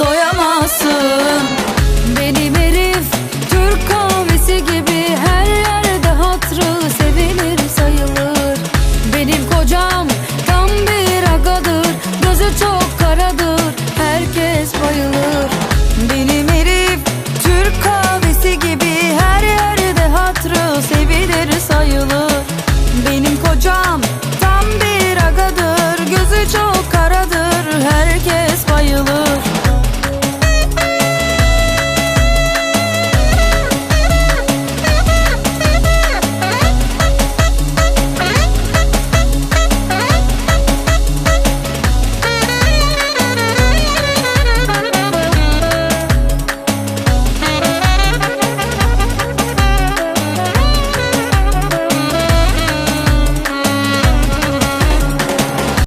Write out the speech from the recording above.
doyamazsın.